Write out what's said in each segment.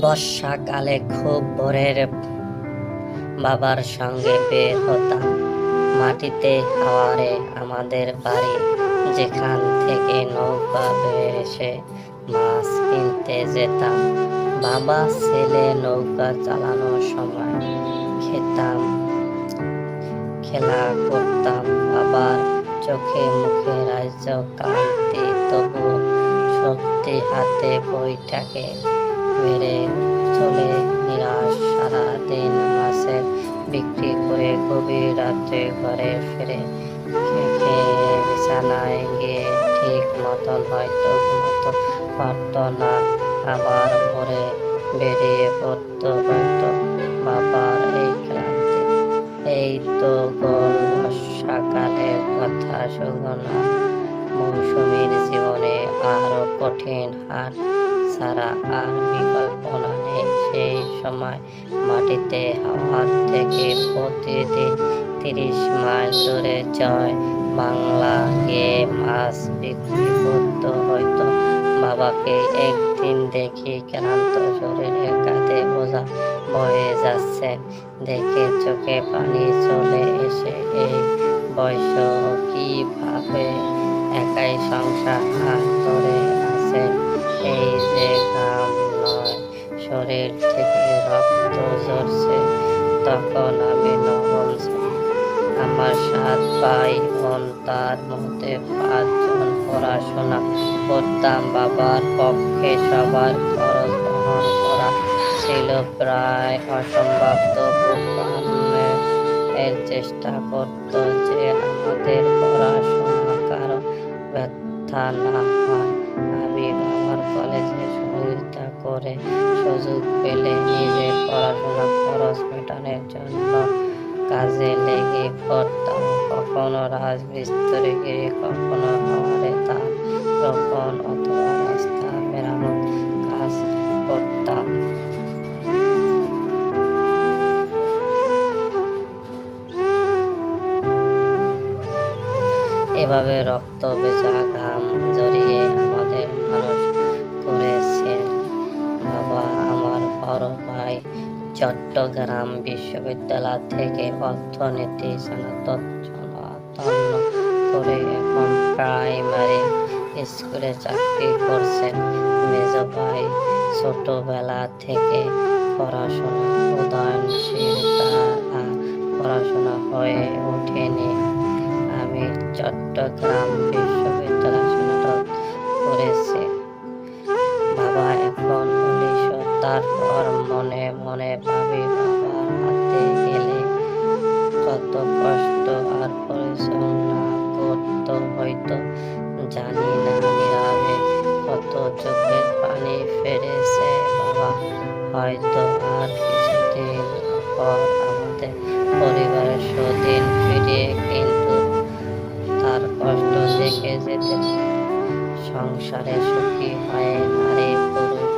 বর্ষাকালে খুব ভোরের বাবার সঙ্গে বের হতাম। মাটিতে হাওয়ারে আমাদের বাড়ি, যেখান থেকে নৌকা বেড়ে এসে মাছ কিনতে যেতাম। বাবা ছেলে নৌকা চালানোর সময় খেতাম, খেলা করতাম। বাবার চোখে মুখে রাজ্য কান্তি তবু শক্তি হাতে বইটাকে মেরে চলে নিরাশ সারা দিন মাসে বিক্রি করে গভীর রাত্রে ঘরে ফিরে খেয়ে বিছানায় গিয়ে ঠিক মতন হয়তো ঘুমাতে, পারত না। আবার ভোরে বেরিয়ে পড়তো হয়তো বাবার এই ক্লান্তি। এই তো গোল বর্ষাকালের কথা শুধু না মৌসুমীর জীবনে আরও কঠিন হাট ছাড়া আর বিকল্পনা নেই সেই সময় মাটিতে হাওয়ার থেকে প্রতিদিন তিরিশ মাইল দূরে জয় বাংলা গিয়ে মাছ বিক্রি করতে। হয়তো বাবাকে একদিন দেখি ক্লান্ত শরীরে কাঁধে বোঝা বয়ে যাচ্ছে। দেখে চোখে পানি চলে এসে এই বয়স কীভাবে একাই সংসার হাত ধরে এই যে ঘাম নয় শরীর থেকে রক্ত ঝরছে তখন আমি নবম আমার সাত ভাই বোন তার মধ্যে পাঁচজন পড়াশোনা করতাম বাবার পক্ষে সবার খরচ বহন করা ছিল প্রায় অসম্ভব এর চেষ্টা করত যে আমাদের পড়াশোনা কারও ব্যথা না হয় করে সুযোগ পেলে নিজের পড়াশোনা খরচ মেটানোর জন্য কাজে লেগে পড়তাম। কখনো রাজমিস্ত্রি গিয়ে, কখনো হাওয়ারে তার রোপণ অথবা রাস্তা মেরামত কাজ করতাম। এভাবে রক্ত বেচা ঘাম জড়িয়ে চট্টগ্রাম বিশ্ববিদ্যালয় থেকে অর্থনীতি স্নাতক করে এখন প্রাইমারি স্কুলে চাকরি করছেন। মেজ ভাই ছোটবেলা থেকে পড়াশোনা উদয়নশীল তার পড়াশোনা হয়ে ওঠেনি। আমি চট্টগ্রাম বিশ্ববিদ্যালয় স্নাতক করেছি। মনে ভাবি বাবার হাতে গেলে কত কষ্ট আর পরিশ্রম না করতো হয়তো জানি না নীরবে কত চোখের পানি ফেরেছে বাবা, হয়তো আর কিছুদিন পর আমাদের পরিবারের সুদিন ফিরিয়ে কিন্তু তার কষ্ট দেখে যেতে সংসারে সুখী হয় নারী পুরুষ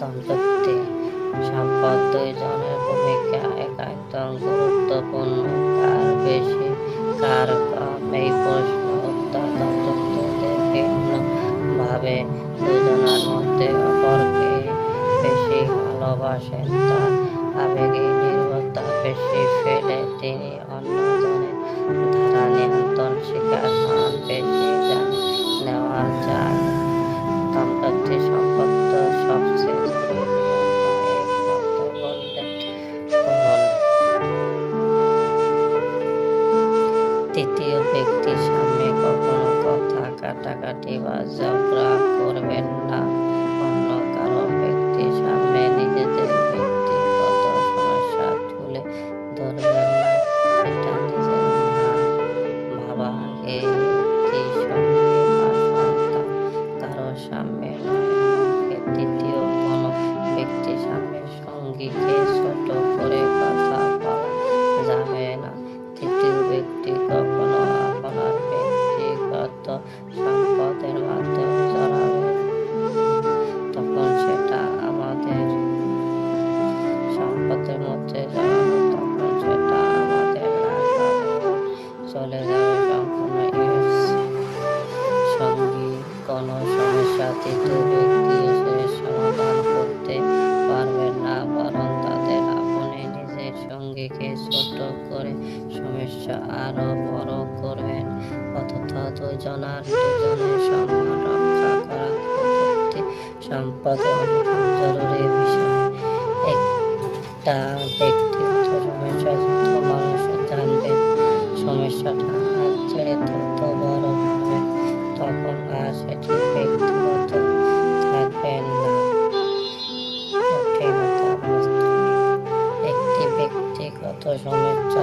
দম্পতি সম্পদ দুইজনের ভূমিকা একান্তম গুরুত্বপূর্ণ। কার বেশি কার কম এই প্রশ্ন উত্তর দম্পতিদের ভিন্ন দুজনের মধ্যে অপরকে বেশি ভালোবাসেন। তার আবেগে নির্ভরতা বেশি ফেলে তিনি অন্যজনের ধারা নিয়ন্ত্রণ, শিকার হন, বেশি জান সামনে সম্মান রক্ষা একটা ব্যক্তিগত সমস্যা যত মানুষ জানবেন সমস্যাটা ছেড়ে তত তখন আর সেটি ব্যক্তিগত থাকবেন একটি ব্যক্তিগত সমস্যা